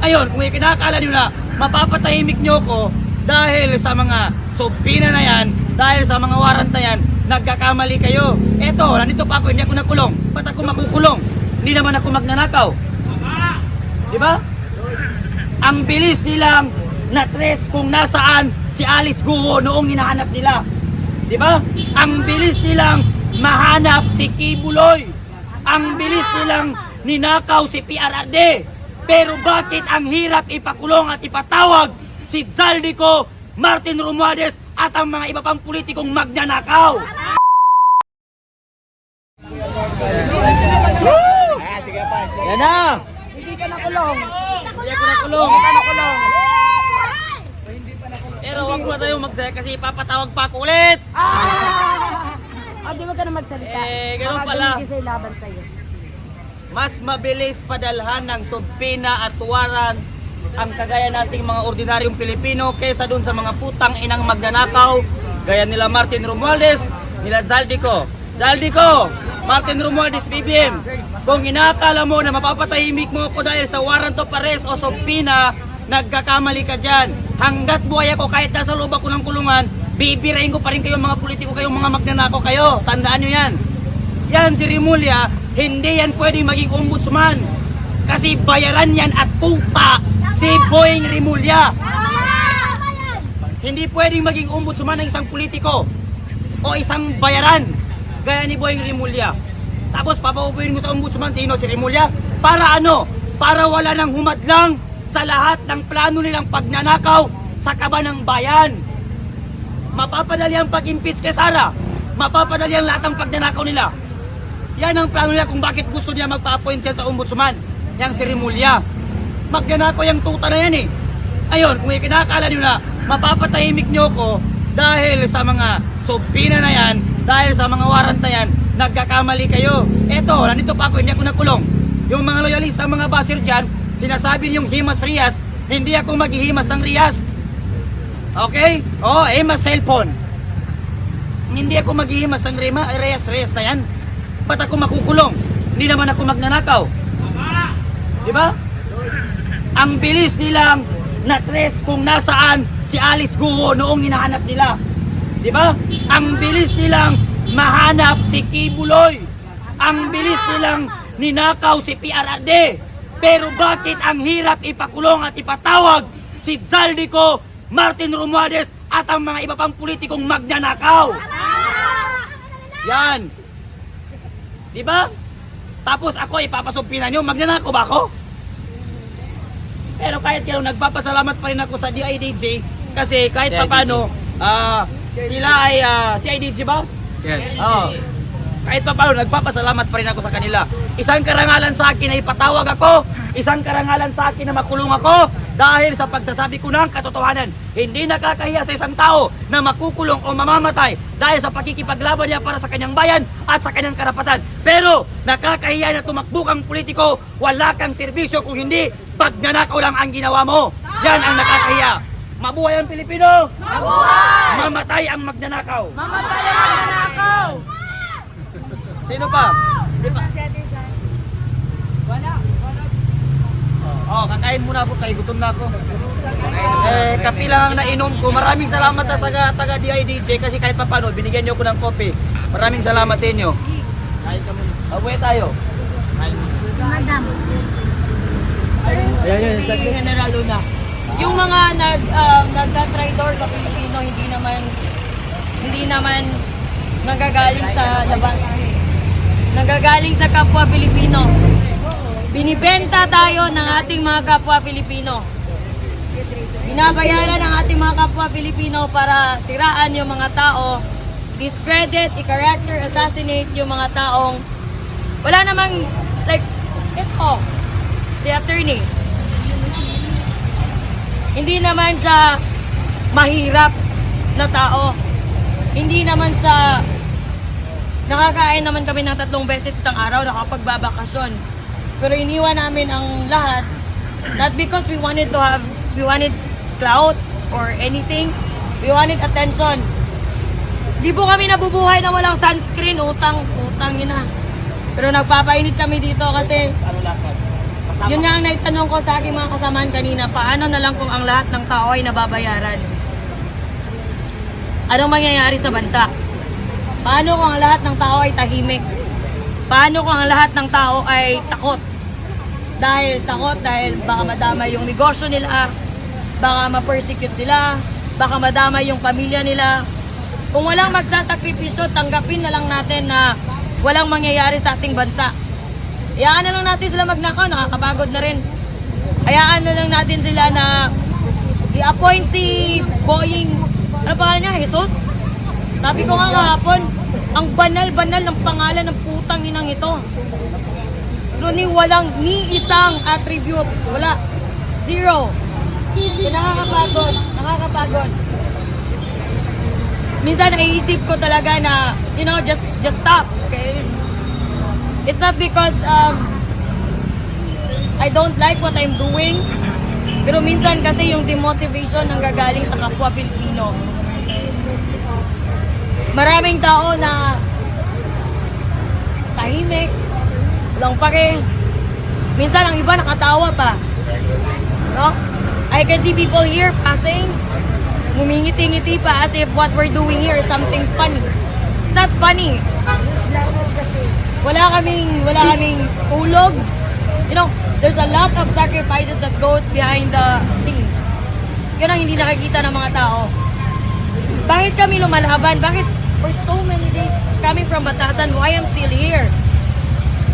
Ayun, kung ikinakala nyo na mapapatahimik nyo ko dahil sa mga subpina na yan, dahil sa mga warrant na yan, nagkakamali kayo. Eto, nandito pa ako, hindi ako nakulong. Ba't ako makukulong? Hindi naman ako magnanakaw. Di ba? Ang bilis nilang na-trace kung nasaan si Alice Guo noong hinahanap nila. Di ba? Ang bilis nilang mahanap si Kibuloy. Ang bilis nilang ninakaw si PRRD. Pero bakit ang hirap ipakulong at ipatawag si Zaldico, Martin Romualdez at ang mga iba pang politikong magnanakaw? Yan na! Hindi ka nakulong. Hindi ako nakulong. Hindi ka nakulong. Pero wag mo tayo magsaya kasi papatawag pa ako ulit. Ah! Ah, di ba ka na magsalita? Eh, ganun pala. gumigil sa'yo laban sa'yo. Mas mabilis padalhan ng subpina at waran ang kagaya nating mga ordinaryong Pilipino kaysa dun sa mga putang inang magnanakaw gaya nila Martin Romualdez, nila Zaldico. Zaldico, Martin Romualdez, BBM, kung inakala mo na mapapatahimik mo ako dahil sa warrant of arrest o subpina, nagkakamali ka dyan. Hanggat buhay ako kahit nasa loob ako ng kulungan, bibirain ko pa rin kayo mga politiko kayo, mga magnanakaw kayo. Tandaan nyo yan. Yan si Rimulya, hindi yan pwedeng maging ombudsman. Kasi bayaran yan at tuta si Boying Rimulya. Hindi pwedeng maging ombudsman ng isang politiko o isang bayaran gaya ni Boying Rimulya. Tapos papaupuin mo sa ombudsman sino si Rimulya? Para ano? Para wala nang humadlang sa lahat ng plano nilang pagnanakaw sa kaba ng bayan. Mapapadali ang pag-impeach kay Sara. Mapapadali ang lahat ng pagnanakaw nila. Yan ang plano nila kung bakit gusto niya magpa-appoint yan sa ombudsman. Yang si Rimulya. Magnanakaw yung tuta na yan eh. Ayun, kung ikinakala nyo na mapapatahimik nyo ko dahil sa mga subpina na yan, dahil sa mga warrant na yan, nagkakamali kayo. Eto, nandito pa ako, hindi ako nakulong. Yung mga loyalista, mga basir dyan, sinasabi yung himas Rias, hindi ako maghihimas ng Rias. Okay? Oh, eh, mas cellphone. Hindi ako maghihimas ng Rema, Reyes, Reyes na yan. Ba't ako makukulong? Hindi naman ako magnanakaw. Di ba? Ang bilis nilang na-trace kung nasaan si Alice Guo noong hinahanap nila. Di ba? Ang bilis nilang mahanap si Kibuloy. Ang bilis nilang ninakaw si PRRD. Pero bakit ang hirap ipakulong at ipatawag si Zaldico, Martin Romualdez at ang mga iba pang politikong magnanakaw? Yan. Di ba? Tapos ako ipapasumpinan nyo, magnanakaw ba ako? Pero kahit kaya nagpapasalamat pa rin ako sa DIDG kasi kahit CIDG. papano ah sila ay ah, CIDG ba? Yes. Oo. Kahit pa paano, nagpapasalamat pa rin ako sa kanila. Isang karangalan sa akin na ipatawag ako. Isang karangalan sa akin na makulong ako. Dahil sa pagsasabi ko ng katotohanan. Hindi nakakahiya sa isang tao na makukulong o mamamatay dahil sa pakikipaglaban niya para sa kanyang bayan at sa kanyang karapatan. Pero nakakahiya na tumakbo kang politiko, wala kang serbisyo kung hindi pagnanakaw lang ang ginawa mo. Yan ang nakakahiya. Mabuhay ang Pilipino! Mabuhay! Mamatay ang magnanakaw! Mamatay ang magnanakaw! Sino pa? Ba? Wala. Oh, kakain muna ako kay gutom na ako. Eh, kape lang ang nainom ko. Maraming salamat sa taga, taga DIDJ kasi kahit pa paano, binigyan niyo ko ng kopi. Maraming salamat sa inyo. Kain ka muna. Abuhay tayo. Madam. Ayan yun, saglit. General Luna. Yung mga nag uh, nagta-traitor sa Pilipino hindi naman hindi naman nagagaling sa labas. Nagagaling sa kapwa Pilipino. Binibenta tayo ng ating mga kapwa Pilipino. Binabayaran ng ating mga kapwa Pilipino para siraan yung mga tao, discredit, i-character assassinate yung mga taong wala namang like ito si attorney hindi naman siya mahirap na tao. Hindi naman siya nakakain naman kami ng tatlong beses isang araw nakapagbabakasyon. Pero iniwan namin ang lahat not because we wanted to have we wanted clout or anything. We wanted attention. Di po kami nabubuhay na walang sunscreen, utang, utang yun na. Pero nagpapainit kami dito kasi? Yun nga ang naitanong ko sa aking mga kasamaan kanina, paano na lang kung ang lahat ng tao ay nababayaran? Anong mangyayari sa bansa? Paano kung ang lahat ng tao ay tahimik? Paano kung ang lahat ng tao ay takot? Dahil takot, dahil baka madama yung negosyo nila, baka ma-persecute sila, baka madama yung pamilya nila. Kung walang magsasakripisyo, tanggapin na lang natin na walang mangyayari sa ating bansa. Hayaan na lang natin sila magnakaw, nakakapagod na rin. Hayaan na lang natin sila na i-appoint si Boying, ano pangalan niya, Jesus? Sabi ko nga kahapon, ang banal-banal ng pangalan ng putang inang ito. Ni walang ni isang attribute. Wala. Zero. So, nakakapagod. Nakakapagod. Minsan naiisip ko talaga na, you know, just just stop. Okay? It's not because um, I don't like what I'm doing. Pero minsan kasi yung demotivation nang gagaling sa kapwa Pilipino. Maraming tao na tahimik, walang pake. Minsan ang iba nakatawa pa. No? I can see people here passing, ngumingiti-ngiti pa as if what we're doing here is something funny. It's not funny. Wala kaming, wala kaming ulog. You know, there's a lot of sacrifices that goes behind the scenes. Yun ang hindi nakikita ng mga tao. Bakit kami lumalaban? Bakit for so many days coming from Batasan, why I'm still here?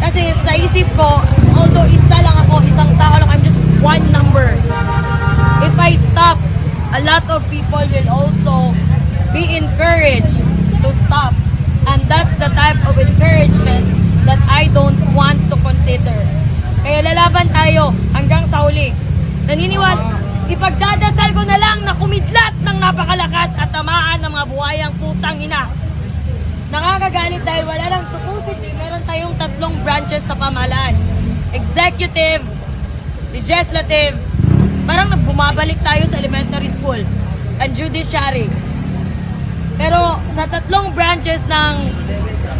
Kasi sa isip ko, although isa lang ako, isang tao lang, I'm just one number. If I stop, a lot of people will also be encouraged to stop. And that's the type of encouragement that I don't want to consider. Kaya lalaban tayo hanggang sa huli. Naniniwala, ipagdadasal ko na lang na kumidlat ng napakalakas at tamaan ng mga buhayang putang ina. Nakakagalit dahil wala lang supposedly meron tayong tatlong branches sa pamahalaan. Executive, legislative, parang bumabalik tayo sa elementary school, and judiciary. Pero sa tatlong branches ng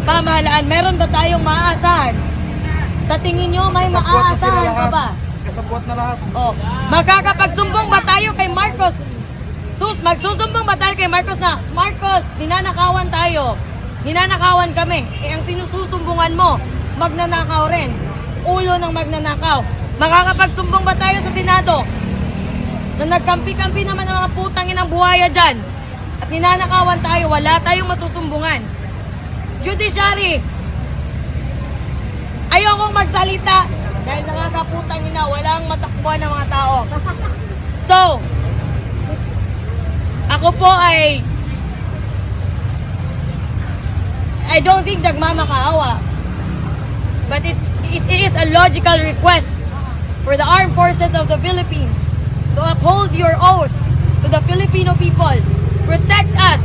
pamahalaan, meron ba tayong maaasahan? Sa tingin nyo, may maaasahan pa ba? Kasabot na lahat. Oh, magkakapagsumbong ba tayo kay Marcos? Sus, magsusumbong ba tayo kay Marcos na, Marcos, ninanakawan tayo. Ninanakawan kami. Eh, ang sinususumbungan mo, magnanakaw rin. Ulo ng magnanakaw. Makakapagsumbong ba tayo sa Senado? Na nagkampi-kampi naman ang mga putang inang buhaya dyan. At ninanakawan tayo, wala tayong masusumbungan. Judiciary, ayokong magsalita dahil nakakaputang ina, walang matakbuhan ng mga tao. So, ako po ay I don't think nagmamakaawa. But it's, it is a logical request for the armed forces of the Philippines to uphold your oath to the Filipino people. Protect us.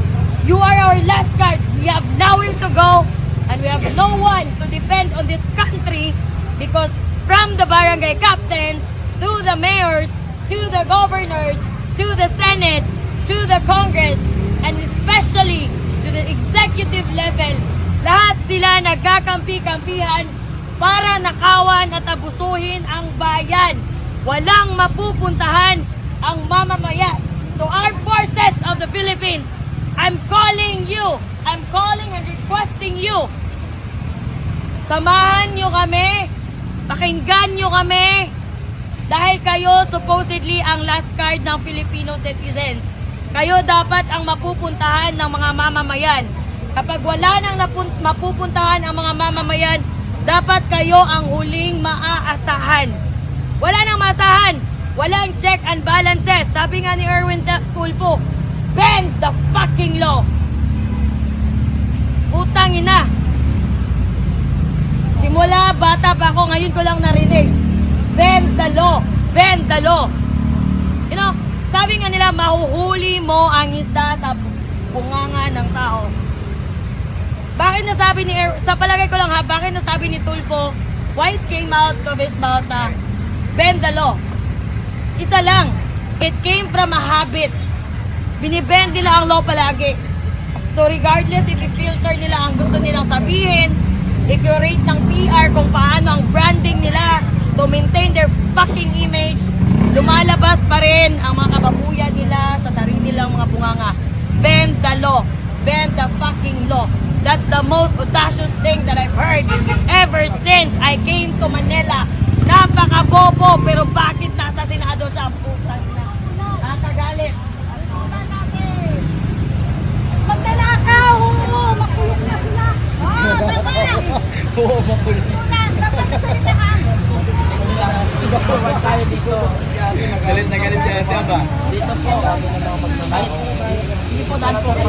You are our last guard. We have nowhere to go and we have no one to defend on this country because from the barangay captains to the mayors to the governors to the senate to the congress and especially to the executive level lahat sila nagkakampi-kampihan para nakawan at abusuhin ang bayan. Walang mapupuntahan ang mamamayan. So armed forces of the Philippines, I'm calling you, I'm calling and requesting you Samahan nyo kami, pakinggan nyo kami, dahil kayo supposedly ang last card ng Filipino citizens. Kayo dapat ang mapupuntahan ng mga mamamayan. Kapag wala nang mapupuntahan ang mga mamamayan, dapat kayo ang huling maaasahan. Wala nang maasahan. Walang check and balances. Sabi nga ni Erwin Tulfo, bend the fucking law. Putang ina. Simula bata pa ako, ngayon ko lang narinig. Bend the law. Bend the law. You know, sabi nga nila, mahuhuli mo ang isda sa bunganga ng tao. Bakit nasabi ni, Er- sa palagay ko lang ha, bakit nasabi ni Tulfo, why came out of his mouth na bend the law? Isa lang, it came from a habit. Binibend nila ang law palagi. So regardless if i-filter nila ang gusto nilang sabihin, i-curate ng PR kung paano ang branding nila, to maintain their fucking image, lumalabas pa rin ang mga kababuyan nila sa sarili nilang mga bunganga. Bend the law. Bend the fucking law. That's the most audacious thing that I've heard ever since I came to Manila. Napaka-bobo, pero bakit nasa Senado siya?